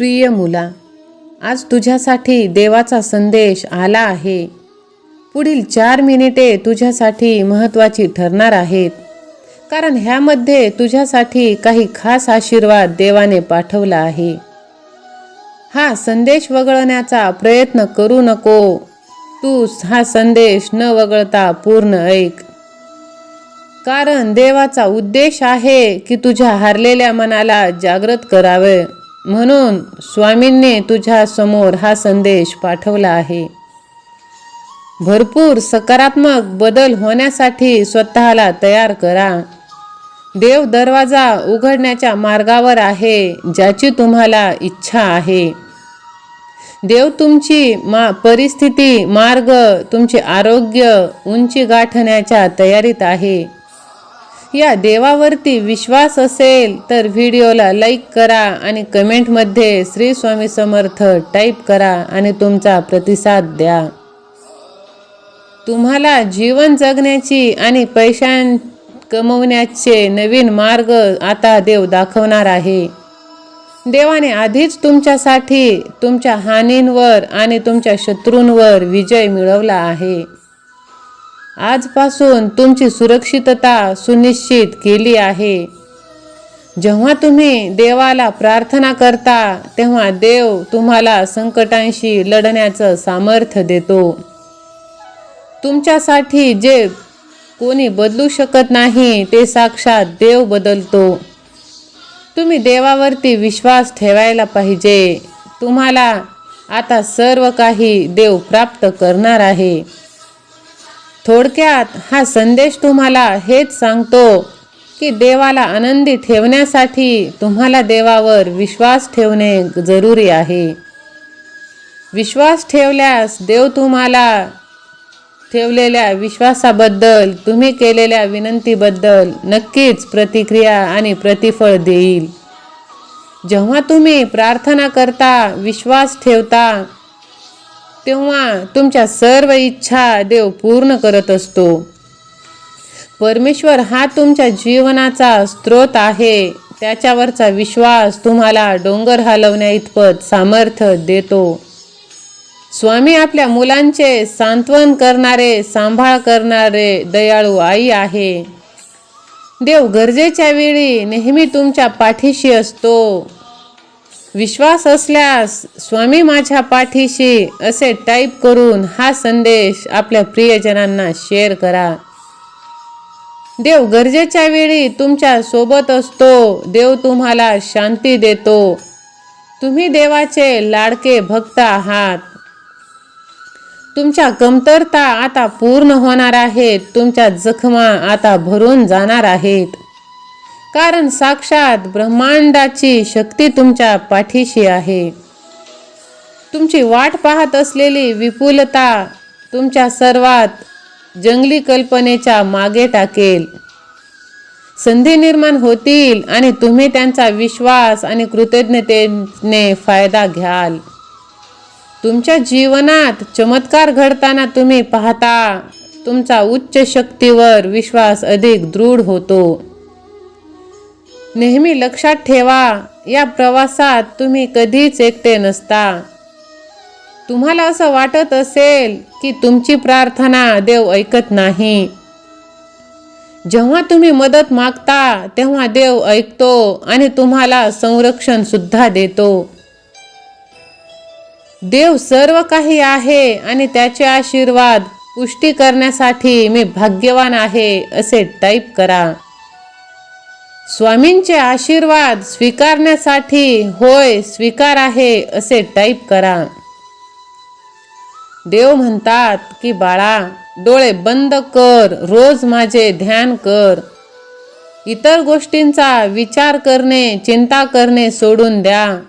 प्रिय मुला आज तुझ्यासाठी देवाचा संदेश आला आहे. पुढील चार मिनिटे तुझ्यासाठी महत्त्वाची ठरणार आहेत. कारण ह्यामध्ये तुझ्यासाठी काही खास आशीर्वाद देवाने पाठवला आहे. हा संदेश वगळण्याचा प्रयत्न करू नको. तू हा संदेश न वगळता पूर्ण ऐक. कारण देवाचा उद्देश आहे की तुझ्या हारलेल्या मनाला जागृत करावे. म्हणून स्वामींनी तुझ्या समोर हा संदेश पाठवला आहे. भरपूर सकारात्मक बदल होण्यासाठी स्वतःला तयार करा. देव दरवाजा उघडण्याच्या मार्गावर आहे ज्याची तुम्हाला इच्छा आहे. देव तुमची मा परिस्थिती मार्ग तुमचे आरोग्य उंची गाठण्याच्या तयारीत आहे. या देवावरती विश्वास असेल तर व्हिडिओला लाईक करा आणि कमेंटमध्ये श्री स्वामी समर्थ टाईप करा आणि तुमचा प्रतिसाद द्या. तुम्हाला जीवन जगण्याची आणि पैशां कमवण्याचे नवीन मार्ग आता देव दाखवणार आहे. देवाने आधीच तुमच्यासाठी तुमच्या हानींवर आणि तुमच्या शत्रूंवर विजय मिळवला आहे. आजपासून तुमची सुरक्षितता सुनिश्चित केली आहे. जेव्हा तुम्ही देवाला प्रार्थना करता तेव्हा देव तुम्हाला संकटांशी लढण्याचं सामर्थ्य देतो. तुमच्यासाठी जे कोणी बदलू शकत नाही ते साक्षात देव बदलतो. तुम्ही देवावरती विश्वास ठेवायला पाहिजे. तुम्हाला आता सर्व काही देव प्राप्त करणार आहे. थोडक्यात हा संदेश तुम्हाला हेच सांगतो की देवाला आनंदी ठेवण्यासाठी तुम्हाला देवावर विश्वास ठेवणे जरुरी आहे. विश्वास ठेवल्यास देव तुम्हाला ठेवलेल्या विश्वासाबद्दल तुम्ही केलेल्या विनंतीबद्दल नक्कीच प्रतिक्रिया आणि प्रतिफळ देईल. जेव्हा तुम्ही प्रार्थना करता विश्वास ठेवता तेव्हा तुमच्या सर्व इच्छा देव पूर्ण करत असतो. परमेश्वर हा तुमच्या जीवनाचा स्रोत आहे. त्याच्यावरचा विश्वास तुम्हाला डोंगर हलवण्या इतपत सामर्थ्य देतो. स्वामी आपल्या मुलांचे सांत्वन करणारे सांभाळ करणारे दयाळू आई आहे. देव गरजेच्या वेळी नेहमी तुमच्या पाठीशी असतो. विश्वास असल्यास स्वामी माझ्या पाठीशी असे टाईप करून हा संदेश आपल्या प्रियजनांना शेअर करा. देव गरजेच्या वेळी तुमच्यासोबत असतो. देव तुम्हाला शांती देतो. तुम्ही देवाचे लाडके भक्त आहात. तुमच्या कमतरता आता पूर्ण होणार आहेत तुमच्या जखमा आता भरून जाणार आहेत. कारण साक्षात ब्रह्मांडाची शक्ती तुमच्या पाठीशी आहे. तुमची वाट पाहत असलेली विपुलता तुमच्या सर्वात जंगली कल्पनेच्या मागे टाकेल. संधी निर्माण होतील आणि तुम्ही त्यांचा विश्वास आणि कृतज्ञतेने फायदा घ्याल. तुमच्या जीवनात चमत्कार घडताना तुम्ही पाहता तुमचा उच्च शक्तीवर विश्वास अधिक दृढ होतो. नेहमी लक्षात ठेवा या प्रवासात तुम्ही कधीच एकटे नसता. तुम्हाला असं वाटत असेल की तुमची प्रार्थना देव ऐकत नाही. जेव्हा तुम्ही मदत मागता तेव्हा देव ऐकतो आणि तुम्हाला संरक्षण सुद्धा देतो. देव सर्व काही आहे आणि त्याचे आशीर्वाद पुष्टी करण्यासाठी मी भाग्यवान आहे असे टाईप करा. स्वामींचे आशीर्वाद स्वीकारण्यासाठी होय स्वीकार आहे असे टाईप करा. देव म्हणतात की बाळा डोळे बंद कर रोज माझे ध्यान कर. इतर गोष्टींचा विचार करणे चिंता करणे सोडून द्या.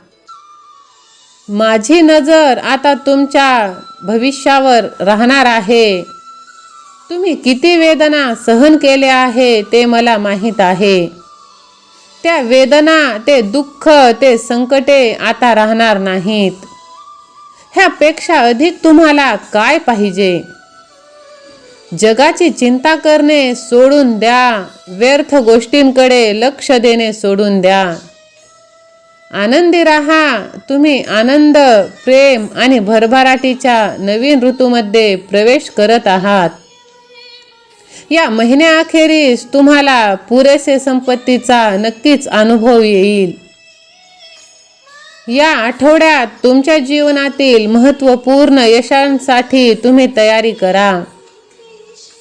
माझी नजर आता तुमच्या भविष्यावर राहणार आहे. तुम्ही किती वेदना सहन केल्या आहे ते मला माहीत आहे. त्या वेदना ते दुःख ते संकटे आता राहणार नाहीत. ह्यापेक्षा अधिक तुम्हाला काय पाहिजे? जगाची चिंता करणे सोडून द्या. व्यर्थ गोष्टींकडे लक्ष देणे सोडून द्या. आनंदी राहा. तुम्ही आनंद प्रेम आणि भरभराटीच्या नवीन ऋतूमध्ये प्रवेश करत आहात. या महिन्याअखेरीस तुम्हाला पुरेसे संपत्तीचा नक्कीच अनुभव येईल. या आठवड्यात तुमच्या जीवनातील महत्त्वपूर्ण यशांसाठी तुम्ही तयारी करा.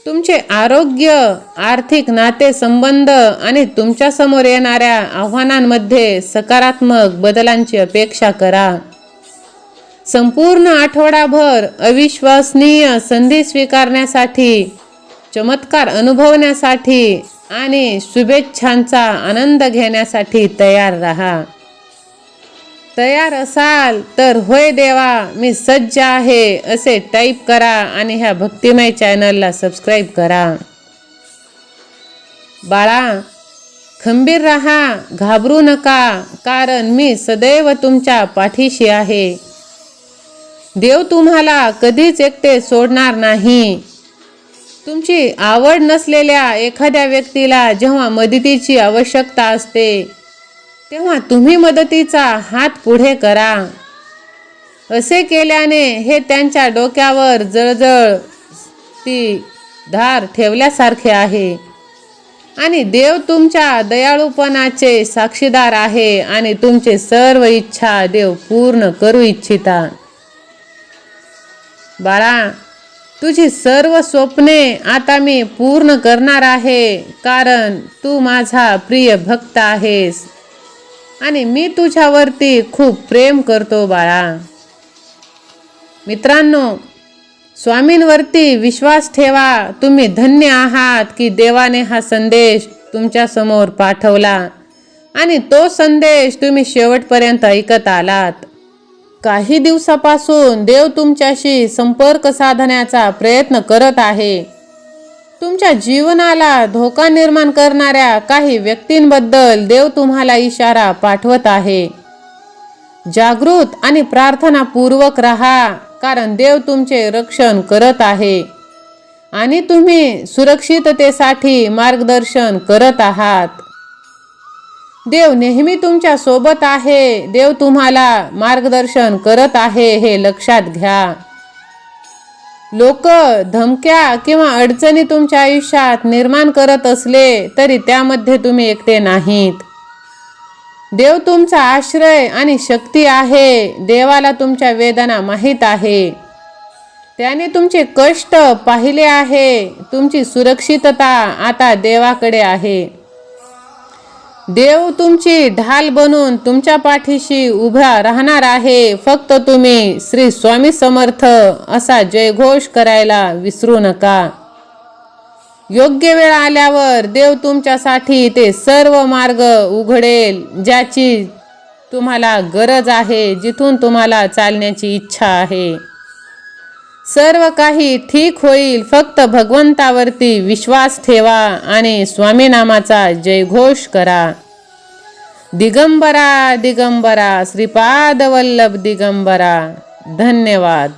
तुमचे आरोग्य आर्थिक नातेसंबंध आणि तुमच्यासमोर येणाऱ्या आव्हानांमध्ये सकारात्मक बदलांची अपेक्षा करा. संपूर्ण आठवडाभर अविश्वसनीय संधी स्वीकारण्यासाठी चमत्कार अनुभवण्यासाठी आणि शुभेच्छांचा आनंद घेण्यासाठी तयार राहा. तयार असाल तर होय देवा मी सज्ज आहे असे टाईप करा आणि ह्या भक्तिमय चॅनलला सबस्क्राईब करा. बाळा खंबीर राहा घाबरू नका कारण मी सदैव तुमच्या पाठीशी आहे. देव तुम्हाला कधीच एकटे सोडणार नाही. तुमची आवड नसलेल्या एखाद्या व्यक्तीला जेव्हा मदतीची आवश्यकता असते तेव्हा तुम्ही मदतीचा हात पुढे करा. असे केल्याने हे त्यांच्या डोक्यावर जळजळ ती धार ठेवल्यासारखे आहे. आणि देव तुमच्या दयाळूपणाचे साक्षीदार आहे आणि तुमचे सर्व इच्छा देव पूर्ण करू इच्छिता. बाळा तुझी सर्व स्वप्ने आता मी पूर्ण करणार आहे कारण तू माझा प्रिय भक्त आहेस. आणि मी तुझ्यावरती खूप प्रेम करतो बाळा. मित्रांनो स्वामींवरती विश्वास ठेवा. तुम्ही धन्य आहात की देवाने हा संदेश तुमच्यासमोर पाठवला. आणि तो संदेश तुम्ही शेवटपर्यंत ऐकत आलात. काही दिवसापासून देव तुमच्याशी संपर्क साधण्याचा प्रयत्न करत आहे. तुमच्या जीवनाला धोका निर्माण करणाऱ्या काही व्यक्तींबद्दल देव तुम्हाला इशारा पाठवत आहे. जागृत आणि प्रार्थनापूर्वक राहा कारण देव तुमचे रक्षण करत आहे. आणि तुम्ही सुरक्षिततेसाठी मार्गदर्शन करत आहात. देव नेहमी तुमच्यासोबत आहे. देव तुम्हाला मार्गदर्शन करत आहे हे लक्षात घ्या. लोक धमक्या किंवा अडचणी तुमच्या आयुष्यात निर्माण करत असले तरी त्यामध्ये तुम्ही एकटे नाहीत. देव तुमचा आश्रय आणि शक्ती आहे. देवाला तुमच्या वेदना माहीत आहे. त्याने तुमचे कष्ट पाहिले आहे. तुमची सुरक्षितता आता देवाकडे आहे. देव तुमची ढाल बनून तुमच्या पाठीशी उभा राहणार आहे. फक्त तुम्ही श्री स्वामी समर्थ असा जयघोष करायला विसरू नका. योग्य वेळ आल्यावर देव तुमच्यासाठी ते सर्व मार्ग उघडेल ज्याची तुम्हाला गरज आहे जिथून तुम्हाला चालण्याची इच्छा आहे. सर्व काही ठीक होईल. फक्त भगवंतावरती विश्वास ठेवा आणि स्वामीनामाचा जयघोष करा. दिगंबरा दिगंबरा श्रीपाद वल्लभ दिगंबरा. धन्यवाद.